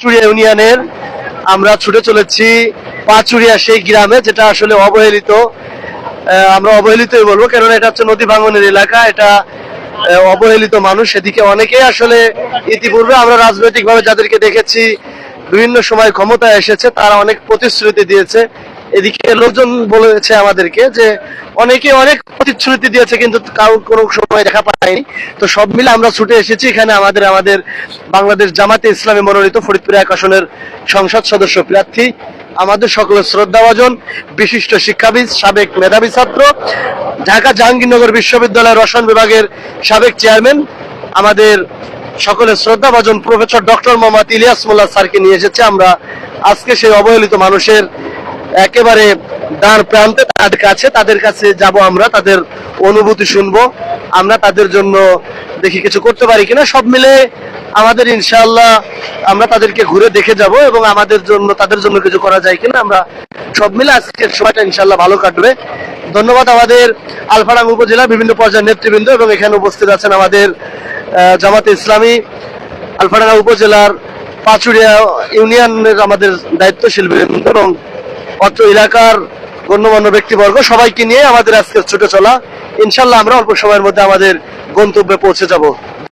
চুড়িয়া ইউনিয়নের আমরা ছুটে চলেছি পাঁচুরিয়া সেই গ্রামে, যেটা আসলে অবহেলিত। আমরা অবহেলিতই বলব, কেননা এটা হচ্ছে নদী ভাঙনের এলাকা, এটা অবহেলিত মানুষ। সেদিকে অনেকেই আসলে ইতিপূর্বে আমরা রাজনৈতিকভাবে যাদেরকে দেখেছি, বিভিন্ন সময় ক্ষমতায় এসেছে, তারা অনেক প্রতিশ্রুতি দিয়েছে। এদিকে লোকজন বলেছে আমাদেরকে যে অনেকে অনেক প্রতিশ্রুতি দিয়েছে, কিন্তু কাউ কোনো সময় দেখা পায়নি। তো সব মিলে আমরা ছুটে এসেছি। এখানে আমাদের আমাদের বাংলাদেশ জামাতে ইসলামী মনোনীত ফরিদপুর এক আসনের সংসদ সদস্য প্রার্থী। আমাদের সকলের শ্রদ্ধাভাজন, বিশিষ্ট শিক্ষাবিদ, সাবেক মেধাবী ছাত্র, ঢাকা জাহাঙ্গীরনগর বিশ্ববিদ্যালয়ের রসায়ন বিভাগের সাবেক চেয়ারম্যান। আমাদের সকলের শ্রদ্ধাভাজন প্রফেসর ডক্টর মোহাম্মদ ইলিয়াস মোল্লা স্যারকে নিয়ে এসেছে। আমরা আজকে সেই অবহেলিত মানুষের একেবারে দাঁড় প্রান্তে তাদের কাছে তাদের কাছে যাব আমরা, তাদের অনুভূতি শুনব, আমরা তাদের জন্য দেখি কিছু করতে পারি কিনা। সব মিলে আমাদের ইনশাআল্লাহ আমরা তাদেরকে ঘুরে দেখে যাব এবং আমাদের জন্য, তাদের জন্য কিছু করা যায় কিনা আমরা সব মিলে আজকের সময়টা ইনশাআল্লাহ ভালো কাটবে। ধন্যবাদ আমাদের আলফারাং উপজেলা বিভিন্ন পর্যায়ের নেতৃবৃন্দ এবং এখানে উপস্থিত আছেন আমাদের জামাতে ইসলামী আলফাডাঙ্গা উপজেলার পাচুরিয়া ইউনিয়নের আমাদের দায়িত্বশীল বৃন্দ এবং অত্র এলাকার গণ্যমান্য ব্যক্তিবর্গ সবাইকে নিয়ে আমাদের আজকে ছুটে চলা। ইনশাল্লাহ আমরা অল্প সময়ের মধ্যে আমাদের গন্তব্যে পৌঁছে যাব।